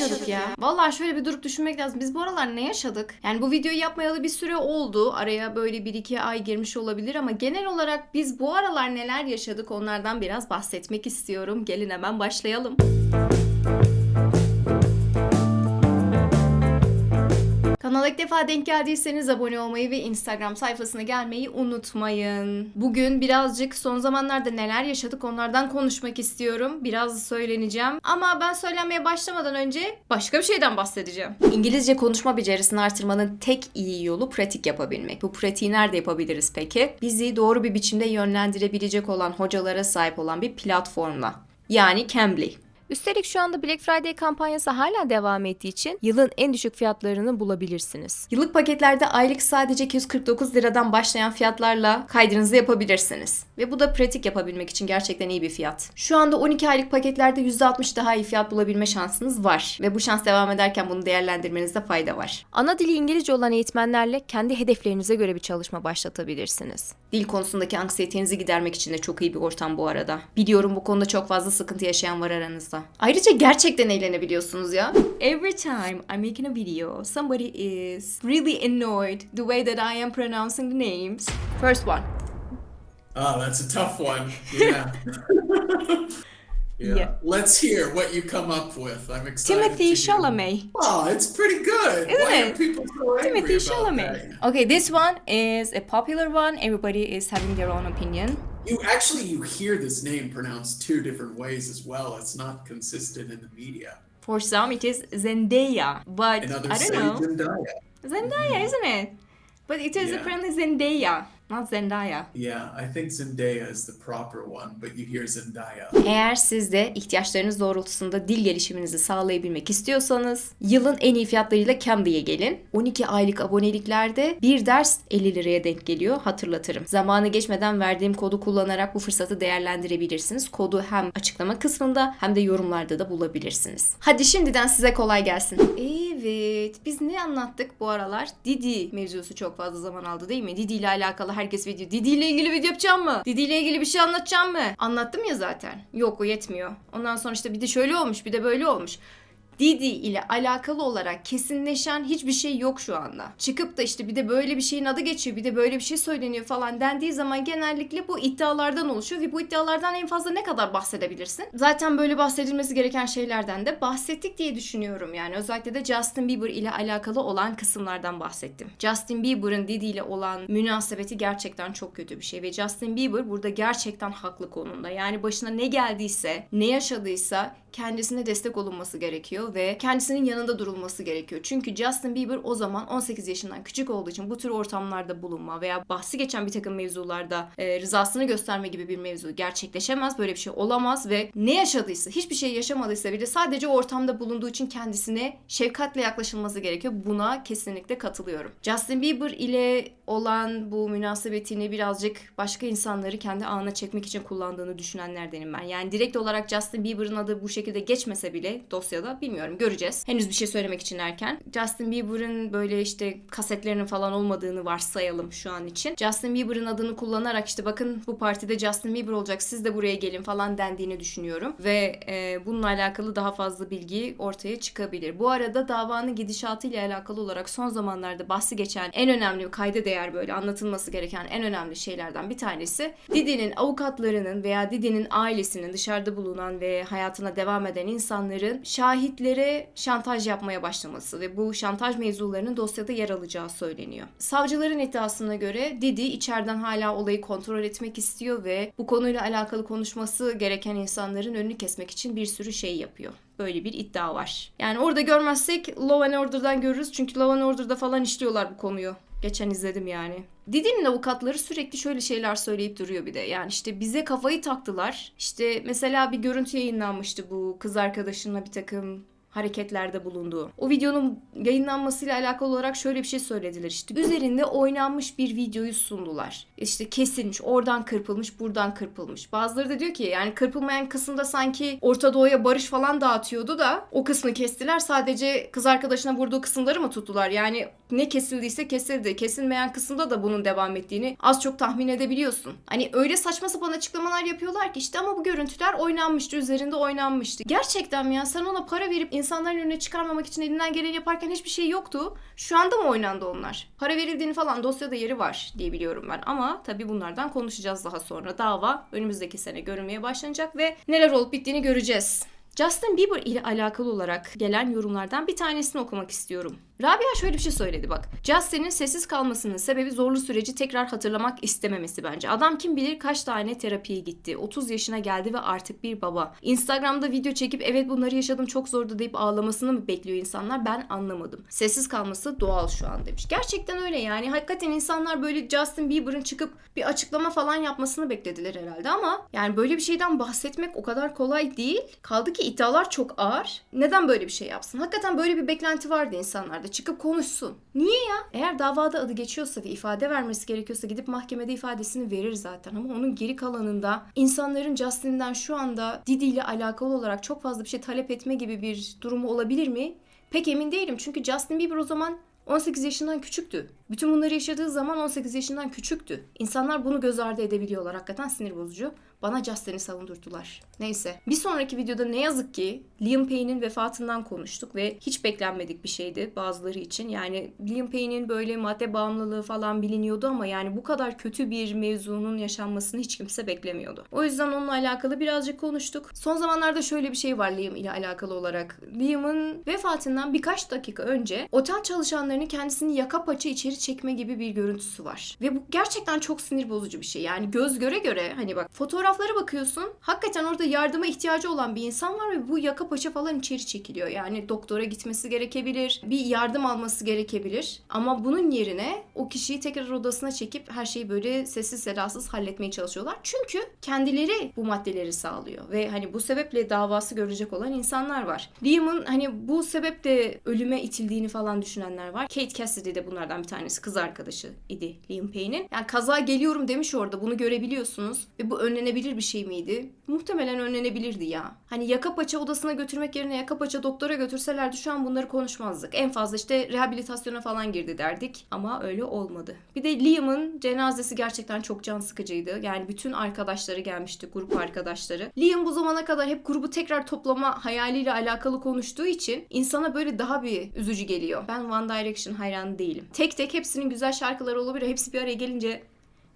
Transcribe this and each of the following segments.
yaşadık ya? Vallahi şöyle bir durup düşünmek lazım. Biz bu aralar ne yaşadık? Yani bu videoyu yapmayalı bir süre oldu. Araya böyle bir iki ay girmiş olabilir ama genel olarak biz bu aralar neler yaşadık onlardan biraz bahsetmek istiyorum. Gelin hemen başlayalım. Kanala ilk defa denk geldiyseniz abone olmayı ve Instagram sayfasına gelmeyi unutmayın. Bugün birazcık son zamanlarda neler yaşadık onlardan konuşmak istiyorum. Biraz söyleneceğim. Ama ben söylenmeye başlamadan önce başka bir şeyden bahsedeceğim. İngilizce konuşma becerisini artırmanın tek iyi yolu pratik yapabilmek. Bu pratiği nerede yapabiliriz peki? Bizi doğru bir biçimde yönlendirebilecek olan hocalara sahip olan bir platformla. Yani Cambly. Üstelik şu anda Black Friday kampanyası hala devam ettiği için yılın en düşük fiyatlarını bulabilirsiniz. Yıllık paketlerde aylık sadece 249 liradan başlayan fiyatlarla kaydınızı yapabilirsiniz. Ve bu da pratik yapabilmek için gerçekten iyi bir fiyat. Şu anda 12 aylık paketlerde %60 daha iyi fiyat bulabilme şansınız var. Ve bu şans devam ederken bunu değerlendirmenizde fayda var. Ana dili İngilizce olan eğitmenlerle kendi hedeflerinize göre bir çalışma başlatabilirsiniz. Dil konusundaki anksiyetenizi gidermek için de çok iyi bir ortam bu arada. Biliyorum bu konuda çok fazla sıkıntı yaşayan var aranızda. Ayrıca gerçekten eğlenebiliyorsunuz ya. Every time I'm making a video, somebody is really annoyed the way that I am pronouncing the names. First one. Oh, that's a tough one. Yeah. yeah. Yeah. Let's hear what you come up with. I'm excited. Timothy. Chalamet. Oh, it's pretty good. Isn't Why it? are people so angry Timothy Chalamet. that? Okay, this one is a popular one. Everybody is having their own opinion. You actually you hear this name pronounced two different ways as well. It's not consistent in the media. For some, it is Zendaya, but I don't know. Zendaya. Zendaya, mm-hmm. isn't it? But it is Yeah. apparently Zendaya, not Zendaya. Yeah, I think Zendaya is the proper one, but you hear Zendaya. Eğer siz de ihtiyaçlarınız doğrultusunda dil gelişiminizi sağlayabilmek istiyorsanız yılın en iyi fiyatlarıyla Cambly'e gelin. 12 aylık aboneliklerde bir ders 50 liraya denk geliyor hatırlatırım. Zamanı geçmeden verdiğim kodu kullanarak bu fırsatı değerlendirebilirsiniz. Kodu hem açıklama kısmında hem de yorumlarda da bulabilirsiniz. Hadi şimdiden size kolay gelsin. Evet biz ne anlattık bu aralar? Didi mevzusu çok fazla zaman aldı değil mi? Didi ile alakalı herkes video. Didi ile ilgili video yapacağım mı? Didi ile ilgili bir şey anlatacağım mı? Anlattım ya zaten. Yok o yetmiyor. Ondan sonra işte bir de şöyle olmuş bir de böyle olmuş. Didi ile alakalı olarak kesinleşen hiçbir şey yok şu anda. Çıkıp da işte bir de böyle bir şeyin adı geçiyor, bir de böyle bir şey söyleniyor falan dendiği zaman genellikle bu iddialardan oluşuyor ve bu iddialardan en fazla ne kadar bahsedebilirsin? Zaten böyle bahsedilmesi gereken şeylerden de bahsettik diye düşünüyorum yani. Özellikle de Justin Bieber ile alakalı olan kısımlardan bahsettim. Justin Bieber'ın Didi ile olan münasebeti gerçekten çok kötü bir şey ve Justin Bieber burada gerçekten haklı konumda. Yani başına ne geldiyse, ne yaşadıysa kendisine destek olunması gerekiyor ve kendisinin yanında durulması gerekiyor. Çünkü Justin Bieber o zaman 18 yaşından küçük olduğu için bu tür ortamlarda bulunma veya bahsi geçen bir takım mevzularda e, rızasını gösterme gibi bir mevzu gerçekleşemez. Böyle bir şey olamaz ve ne yaşadıysa, hiçbir şey yaşamadıysa bile sadece ortamda bulunduğu için kendisine şefkatle yaklaşılması gerekiyor. Buna kesinlikle katılıyorum. Justin Bieber ile olan bu münasebetini birazcık başka insanları kendi ağına çekmek için kullandığını düşünenlerdenim ben. Yani direkt olarak Justin Bieber'ın adı bu şekilde geçmese bile dosyada bilmiyorum göreceğiz. Henüz bir şey söylemek için erken. Justin Bieber'ın böyle işte kasetlerinin falan olmadığını varsayalım şu an için. Justin Bieber'ın adını kullanarak işte bakın bu partide Justin Bieber olacak siz de buraya gelin falan dendiğini düşünüyorum. Ve e, bununla alakalı daha fazla bilgi ortaya çıkabilir. Bu arada davanın gidişatıyla alakalı olarak son zamanlarda bahsi geçen en önemli kayda değer böyle anlatılması gereken en önemli şeylerden bir tanesi Didi'nin avukatlarının veya Didi'nin ailesinin dışarıda bulunan ve hayatına devam eden insanların şahitlere şantaj yapmaya başlaması ve bu şantaj mevzularının dosyada yer alacağı söyleniyor. Savcıların iddiasına göre Didi içeriden hala olayı kontrol etmek istiyor ve bu konuyla alakalı konuşması gereken insanların önünü kesmek için bir sürü şey yapıyor. Böyle bir iddia var. Yani orada görmezsek Law and Order'dan görürüz. Çünkü Law and Order'da falan işliyorlar bu konuyu. Geçen izledim yani. Didi'nin avukatları sürekli şöyle şeyler söyleyip duruyor bir de. Yani işte bize kafayı taktılar. İşte mesela bir görüntü yayınlanmıştı bu kız arkadaşınla bir takım hareketlerde bulunduğu. O videonun yayınlanmasıyla alakalı olarak şöyle bir şey söylediler işte. Üzerinde oynanmış bir videoyu sundular. İşte kesilmiş, oradan kırpılmış, buradan kırpılmış. Bazıları da diyor ki yani kırpılmayan kısımda sanki Orta Doğu'ya barış falan dağıtıyordu da o kısmı kestiler. Sadece kız arkadaşına vurduğu kısımları mı tuttular? Yani ne kesildiyse kesildi. Kesilmeyen kısımda da bunun devam ettiğini az çok tahmin edebiliyorsun. Hani öyle saçma sapan açıklamalar yapıyorlar ki işte ama bu görüntüler oynanmıştı, üzerinde oynanmıştı. Gerçekten mi ya sen ona para verip insanların önüne çıkarmamak için elinden geleni yaparken hiçbir şey yoktu. Şu anda mı oynandı onlar? Para verildiğini falan dosyada yeri var diye biliyorum ben. Ama tabii bunlardan konuşacağız daha sonra. Dava önümüzdeki sene görünmeye başlanacak ve neler olup bittiğini göreceğiz. Justin Bieber ile alakalı olarak gelen yorumlardan bir tanesini okumak istiyorum. Rabia şöyle bir şey söyledi bak. Justin'in sessiz kalmasının sebebi zorlu süreci tekrar hatırlamak istememesi bence. Adam kim bilir kaç tane terapiye gitti. 30 yaşına geldi ve artık bir baba. Instagram'da video çekip evet bunları yaşadım çok zordu deyip ağlamasını mı bekliyor insanlar ben anlamadım. Sessiz kalması doğal şu an demiş. Gerçekten öyle yani. Hakikaten insanlar böyle Justin Bieber'ın çıkıp bir açıklama falan yapmasını beklediler herhalde ama yani böyle bir şeyden bahsetmek o kadar kolay değil. Kaldı ki iddialar çok ağır. Neden böyle bir şey yapsın? Hakikaten böyle bir beklenti vardı insanlarda. Çıkıp konuşsun. Niye ya? Eğer davada adı geçiyorsa ve ifade vermesi gerekiyorsa gidip mahkemede ifadesini verir zaten. Ama onun geri kalanında insanların Justin'den şu anda Didi ile alakalı olarak çok fazla bir şey talep etme gibi bir durumu olabilir mi? Pek emin değilim. Çünkü Justin Bieber o zaman 18 yaşından küçüktü. Bütün bunları yaşadığı zaman 18 yaşından küçüktü. İnsanlar bunu göz ardı edebiliyorlar. Hakikaten sinir bozucu. Bana Justin'i savundurdular. Neyse. Bir sonraki videoda ne yazık ki Liam Payne'in vefatından konuştuk ve hiç beklenmedik bir şeydi bazıları için. Yani Liam Payne'in böyle madde bağımlılığı falan biliniyordu ama yani bu kadar kötü bir mevzunun yaşanmasını hiç kimse beklemiyordu. O yüzden onunla alakalı birazcık konuştuk. Son zamanlarda şöyle bir şey var Liam ile alakalı olarak. Liam'ın vefatından birkaç dakika önce otel çalışanlarının kendisini yaka paça içeri çekme gibi bir görüntüsü var. Ve bu gerçekten çok sinir bozucu bir şey. Yani göz göre göre hani bak fotoğraflara bakıyorsun. Hakikaten orada yardıma ihtiyacı olan bir insan var ve bu yaka paça falan içeri çekiliyor. Yani doktora gitmesi gerekebilir. Bir yardım alması gerekebilir. Ama bunun yerine o kişiyi tekrar odasına çekip her şeyi böyle sessiz sedasız halletmeye çalışıyorlar. Çünkü kendileri bu maddeleri sağlıyor. Ve hani bu sebeple davası görecek olan insanlar var. Liam'ın hani bu sebeple ölüme itildiğini falan düşünenler var. Kate Cassidy de bunlardan bir tanesi. Kız arkadaşı idi Liam Payne'in. Yani kaza geliyorum demiş orada. Bunu görebiliyorsunuz. Ve bu önlenebilir bir şey miydi? Muhtemelen önlenebilirdi ya. Hani yaka paça odasına götürmek yerine yaka paça doktora götürselerdi şu an bunları konuşmazdık. En fazla işte rehabilitasyona falan girdi derdik. Ama öyle olmadı. Bir de Liam'ın cenazesi gerçekten çok can sıkıcıydı. Yani bütün arkadaşları gelmişti. Grup arkadaşları. Liam bu zamana kadar hep grubu tekrar toplama hayaliyle alakalı konuştuğu için insana böyle daha bir üzücü geliyor. Ben One Direction hayranı değilim. Tek tek hepsinin güzel şarkıları olabilir. Hepsi bir araya gelince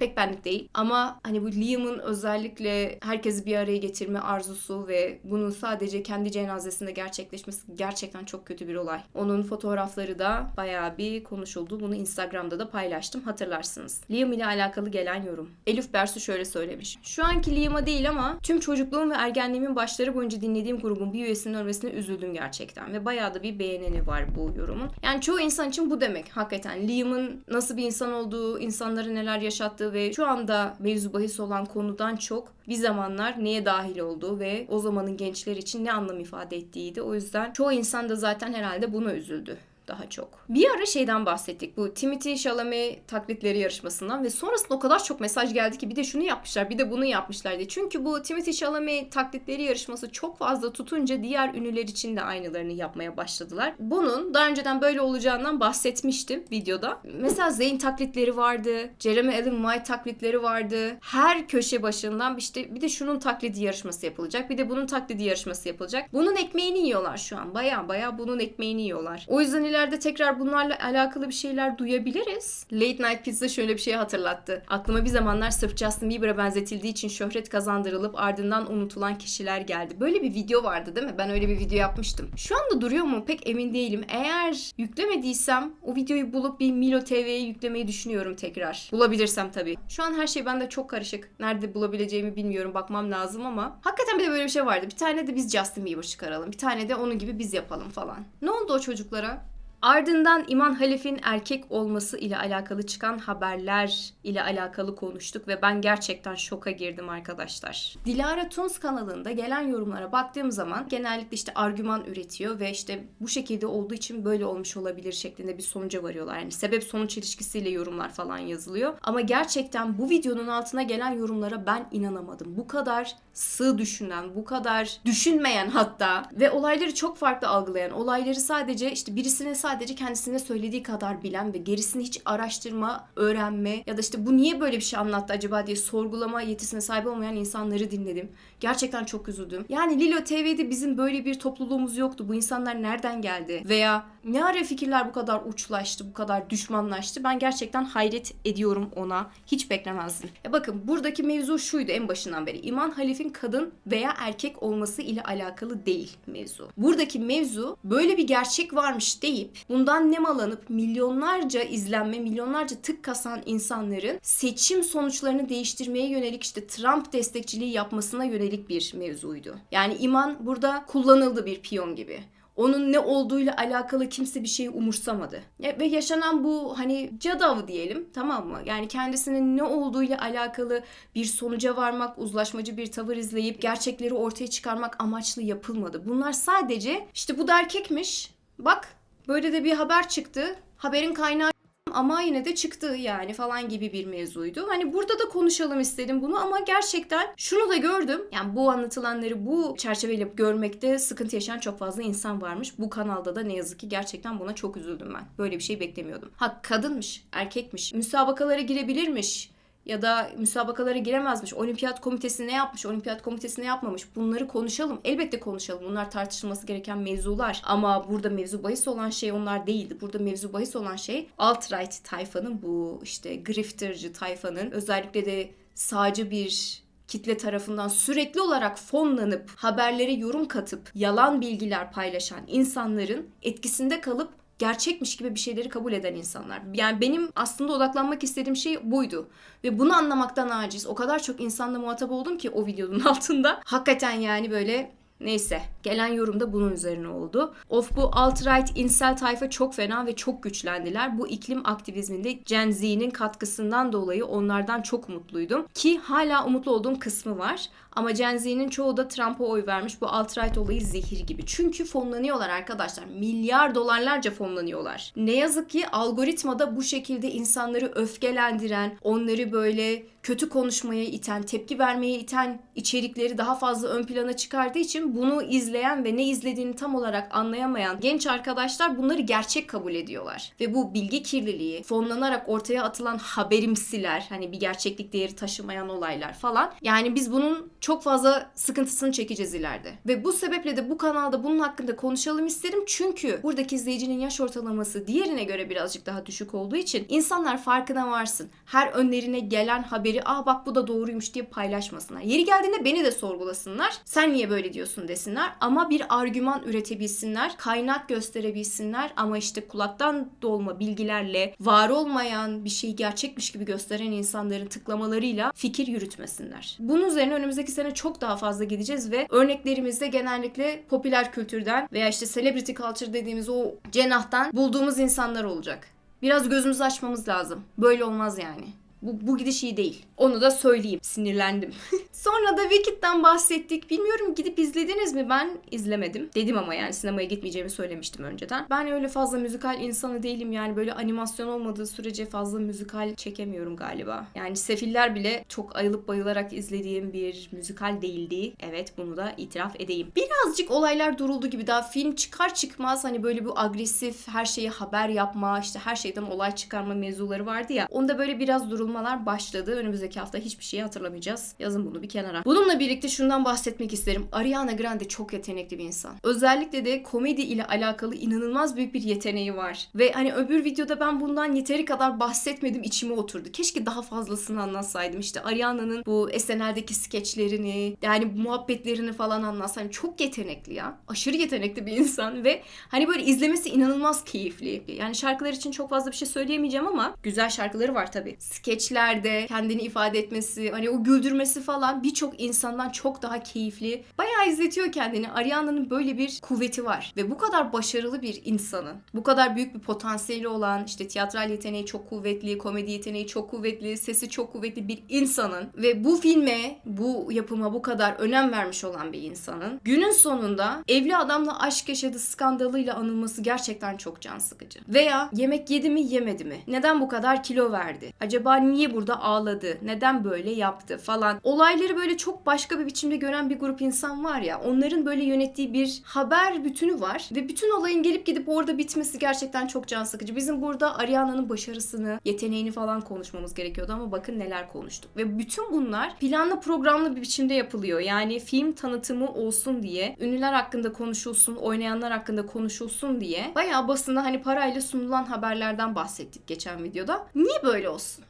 pek benlik değil. Ama hani bu Liam'ın özellikle herkesi bir araya getirme arzusu ve bunun sadece kendi cenazesinde gerçekleşmesi gerçekten çok kötü bir olay. Onun fotoğrafları da bayağı bir konuşuldu. Bunu Instagram'da da paylaştım hatırlarsınız. Liam ile alakalı gelen yorum. Elif Bersu şöyle söylemiş. Şu anki Liam'a değil ama tüm çocukluğum ve ergenliğimin başları boyunca dinlediğim grubun bir üyesinin ölmesine üzüldüm gerçekten. Ve bayağı da bir beğeneni var bu yorumun. Yani çoğu insan için bu demek hakikaten. Liam'ın nasıl bir insan olduğu, insanlara neler yaşattığı ve şu anda mevzu bahis olan konudan çok bir zamanlar neye dahil olduğu ve o zamanın gençler için ne anlam ifade ettiğiydi. O yüzden çoğu insan da zaten herhalde buna üzüldü daha çok. Bir ara şeyden bahsettik. Bu Timothy Chalamet taklitleri yarışmasından ve sonrasında o kadar çok mesaj geldi ki bir de şunu yapmışlar bir de bunu yapmışlar diye. Çünkü bu Timothy Chalamet taklitleri yarışması çok fazla tutunca diğer ünlüler için de aynılarını yapmaya başladılar. Bunun daha önceden böyle olacağından bahsetmiştim videoda. Mesela Zayn taklitleri vardı. Jeremy Allen White taklitleri vardı. Her köşe başından işte bir de şunun taklidi yarışması yapılacak. Bir de bunun taklidi yarışması yapılacak. Bunun ekmeğini yiyorlar şu an. Baya baya bunun ekmeğini yiyorlar. O yüzden ileride tekrar bunlarla alakalı bir şeyler duyabiliriz. Late Night Pizza şöyle bir şey hatırlattı. Aklıma bir zamanlar sırf Justin Bieber'a benzetildiği için şöhret kazandırılıp ardından unutulan kişiler geldi. Böyle bir video vardı değil mi? Ben öyle bir video yapmıştım. Şu anda duruyor mu pek emin değilim. Eğer yüklemediysem o videoyu bulup bir Milo TV'ye yüklemeyi düşünüyorum tekrar. Bulabilirsem tabii. Şu an her şey bende çok karışık. Nerede bulabileceğimi bilmiyorum. Bakmam lazım ama. Hakikaten bir de böyle bir şey vardı. Bir tane de biz Justin Bieber çıkaralım. Bir tane de onun gibi biz yapalım falan. Ne oldu o çocuklara? Ardından İman Halif'in erkek olması ile alakalı çıkan haberler ile alakalı konuştuk ve ben gerçekten şoka girdim arkadaşlar. Dilara Tuns kanalında gelen yorumlara baktığım zaman genellikle işte argüman üretiyor ve işte bu şekilde olduğu için böyle olmuş olabilir şeklinde bir sonuca varıyorlar. Yani sebep sonuç ilişkisiyle yorumlar falan yazılıyor. Ama gerçekten bu videonun altına gelen yorumlara ben inanamadım. Bu kadar sığ düşünen, bu kadar düşünmeyen hatta ve olayları çok farklı algılayan, olayları sadece işte birisine sadece kendisine söylediği kadar bilen ve gerisini hiç araştırma, öğrenme ya da işte bu niye böyle bir şey anlattı acaba diye sorgulama yetisine sahip olmayan insanları dinledim. Gerçekten çok üzüldüm. Yani Lilo TV'de bizim böyle bir topluluğumuz yoktu. Bu insanlar nereden geldi? Veya ne ara fikirler bu kadar uçlaştı, bu kadar düşmanlaştı? Ben gerçekten hayret ediyorum ona. Hiç beklemezdim. Ya bakın buradaki mevzu şuydu en başından beri. İman Halif'in kadın veya erkek olması ile alakalı değil mevzu. Buradaki mevzu böyle bir gerçek varmış deyip bundan nemalanıp milyonlarca izlenme, milyonlarca tık kasan insanların seçim sonuçlarını değiştirmeye yönelik işte Trump destekçiliği yapmasına yönelik bir mevzuydu. Yani iman burada kullanıldı bir piyon gibi onun ne olduğuyla alakalı kimse bir şeyi umursamadı. Ve yaşanan bu hani cadav diyelim tamam mı? Yani kendisinin ne olduğuyla alakalı bir sonuca varmak, uzlaşmacı bir tavır izleyip gerçekleri ortaya çıkarmak amaçlı yapılmadı. Bunlar sadece işte bu da erkekmiş. Bak böyle de bir haber çıktı. Haberin kaynağı ama yine de çıktı yani falan gibi bir mevzuydu. Hani burada da konuşalım istedim bunu ama gerçekten şunu da gördüm. Yani bu anlatılanları bu çerçeveyle görmekte sıkıntı yaşayan çok fazla insan varmış. Bu kanalda da ne yazık ki gerçekten buna çok üzüldüm ben. Böyle bir şey beklemiyordum. Ha kadınmış, erkekmiş, müsabakalara girebilirmiş ya da müsabakalara giremezmiş. Olimpiyat komitesi ne yapmış, olimpiyat komitesi ne yapmamış. Bunları konuşalım. Elbette konuşalım. Bunlar tartışılması gereken mevzular. Ama burada mevzu bahis olan şey onlar değildi. Burada mevzu bahis olan şey alt-right tayfanın bu işte grifterci tayfanın özellikle de sağcı bir kitle tarafından sürekli olarak fonlanıp haberlere yorum katıp yalan bilgiler paylaşan insanların etkisinde kalıp gerçekmiş gibi bir şeyleri kabul eden insanlar. Yani benim aslında odaklanmak istediğim şey buydu. Ve bunu anlamaktan aciz. O kadar çok insanla muhatap oldum ki o videonun altında. Hakikaten yani böyle Neyse gelen yorum da bunun üzerine oldu. Of bu alt-right incel tayfa çok fena ve çok güçlendiler. Bu iklim aktivizminde Gen Z'nin katkısından dolayı onlardan çok umutluydum. Ki hala umutlu olduğum kısmı var. Ama Gen Z'nin çoğu da Trump'a oy vermiş. Bu alt-right olayı zehir gibi. Çünkü fonlanıyorlar arkadaşlar. Milyar dolarlarca fonlanıyorlar. Ne yazık ki algoritmada bu şekilde insanları öfkelendiren, onları böyle kötü konuşmaya iten, tepki vermeye iten içerikleri daha fazla ön plana çıkardığı için bunu izleyen ve ne izlediğini tam olarak anlayamayan genç arkadaşlar bunları gerçek kabul ediyorlar. Ve bu bilgi kirliliği, fonlanarak ortaya atılan haberimsiler, hani bir gerçeklik değeri taşımayan olaylar falan. Yani biz bunun çok fazla sıkıntısını çekeceğiz ileride. Ve bu sebeple de bu kanalda bunun hakkında konuşalım isterim. Çünkü buradaki izleyicinin yaş ortalaması diğerine göre birazcık daha düşük olduğu için insanlar farkına varsın. Her önlerine gelen haberi aa bak bu da doğruymuş diye paylaşmasınlar. Yeri geldiğinde beni de sorgulasınlar. Sen niye böyle diyorsun desinler. Ama bir argüman üretebilsinler. Kaynak gösterebilsinler. Ama işte kulaktan dolma bilgilerle var olmayan bir şeyi gerçekmiş gibi gösteren insanların tıklamalarıyla fikir yürütmesinler. Bunun üzerine önümüzdeki sene çok daha fazla gideceğiz ve örneklerimizde genellikle popüler kültürden veya işte celebrity culture dediğimiz o cenahtan bulduğumuz insanlar olacak. Biraz gözümüzü açmamız lazım. Böyle olmaz yani. Bu, bu gidiş iyi değil. Onu da söyleyeyim. Sinirlendim. Sonra da Wicked'den bahsettik. Bilmiyorum gidip izlediniz mi? Ben izlemedim. Dedim ama yani sinemaya gitmeyeceğimi söylemiştim önceden. Ben öyle fazla müzikal insanı değilim yani böyle animasyon olmadığı sürece fazla müzikal çekemiyorum galiba. Yani Sefiller bile çok ayılıp bayılarak izlediğim bir müzikal değildi. Evet bunu da itiraf edeyim. Birazcık olaylar duruldu gibi daha film çıkar çıkmaz hani böyle bu agresif her şeyi haber yapma işte her şeyden olay çıkarma mevzuları vardı ya. Onda böyle biraz durulmalar başladı. Önümüzdeki hafta hiçbir şeyi hatırlamayacağız. Yazın bunu bir kenara. Bununla birlikte şundan bahsetmek isterim. Ariana Grande çok yetenekli bir insan. Özellikle de komedi ile alakalı inanılmaz büyük bir yeteneği var. Ve hani öbür videoda ben bundan yeteri kadar bahsetmedim içime oturdu. Keşke daha fazlasını anlatsaydım. İşte Ariana'nın bu SNL'deki skeçlerini yani muhabbetlerini falan anlatsam. Çok yetenekli ya. Aşırı yetenekli bir insan ve hani böyle izlemesi inanılmaz keyifli. Yani şarkılar için çok fazla bir şey söyleyemeyeceğim ama güzel şarkıları var tabii. Skeçlerde kendini ifade etmesi, hani o güldürmesi falan birçok insandan çok daha keyifli. Bayağı izletiyor kendini. Ariana'nın böyle bir kuvveti var. Ve bu kadar başarılı bir insanın, bu kadar büyük bir potansiyeli olan, işte tiyatral yeteneği çok kuvvetli, komedi yeteneği çok kuvvetli, sesi çok kuvvetli bir insanın ve bu filme, bu yapıma bu kadar önem vermiş olan bir insanın günün sonunda evli adamla aşk yaşadığı skandalıyla anılması gerçekten çok can sıkıcı. Veya yemek yedi mi yemedi mi? Neden bu kadar kilo verdi? Acaba niye burada ağladı? Neden böyle yaptı falan. Olayları böyle çok başka bir biçimde gören bir grup insan var ya. Onların böyle yönettiği bir haber bütünü var. Ve bütün olayın gelip gidip orada bitmesi gerçekten çok can sıkıcı. Bizim burada Ariana'nın başarısını, yeteneğini falan konuşmamız gerekiyordu ama bakın neler konuştuk. Ve bütün bunlar planlı programlı bir biçimde yapılıyor. Yani film tanıtımı olsun diye, ünlüler hakkında konuşulsun, oynayanlar hakkında konuşulsun diye bayağı basına hani parayla sunulan haberlerden bahsettik geçen videoda. Niye böyle olsun?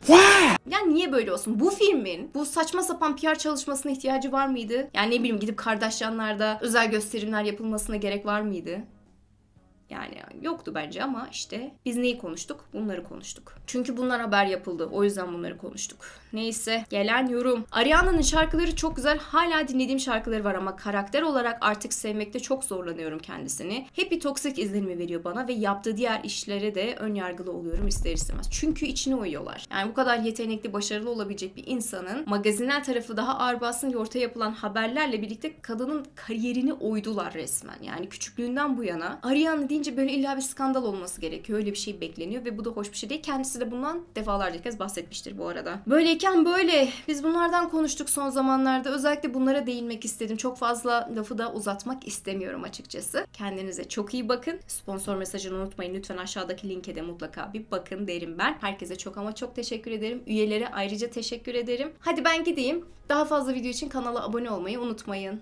Yani niye böyle olsun? Bu filmin bu saçma sapan PR çalışmasına ihtiyacı var mıydı? Yani ne bileyim gidip Kardashianlarda özel gösterimler yapılmasına gerek var mıydı? Yani yoktu bence ama işte biz neyi konuştuk? Bunları konuştuk. Çünkü bunlar haber yapıldı. O yüzden bunları konuştuk. Neyse gelen yorum. Ariana'nın şarkıları çok güzel. Hala dinlediğim şarkıları var ama karakter olarak artık sevmekte çok zorlanıyorum kendisini. Hep bir toksik izlenimi veriyor bana ve yaptığı diğer işlere de ön yargılı oluyorum ister istemez. Çünkü içine uyuyorlar. Yani bu kadar yetenekli, başarılı olabilecek bir insanın magazinel tarafı daha ağır basın ortaya yapılan haberlerle birlikte kadının kariyerini oydular resmen. Yani küçüklüğünden bu yana Ariana deyince böyle illa bir skandal olması gerekiyor. Öyle bir şey bekleniyor ve bu da hoş bir şey değil. Kendisi de bundan defalarca kez bahsetmiştir bu arada. Böyleyken böyle. Biz bunlardan konuştuk son zamanlarda. Özellikle bunlara değinmek istedim. Çok fazla lafı da uzatmak istemiyorum açıkçası. Kendinize çok iyi bakın. Sponsor mesajını unutmayın. Lütfen aşağıdaki linke de mutlaka bir bakın derim ben. Herkese çok ama çok teşekkür ederim. Üyelere ayrıca teşekkür ederim. Hadi ben gideyim. Daha fazla video için kanala abone olmayı unutmayın.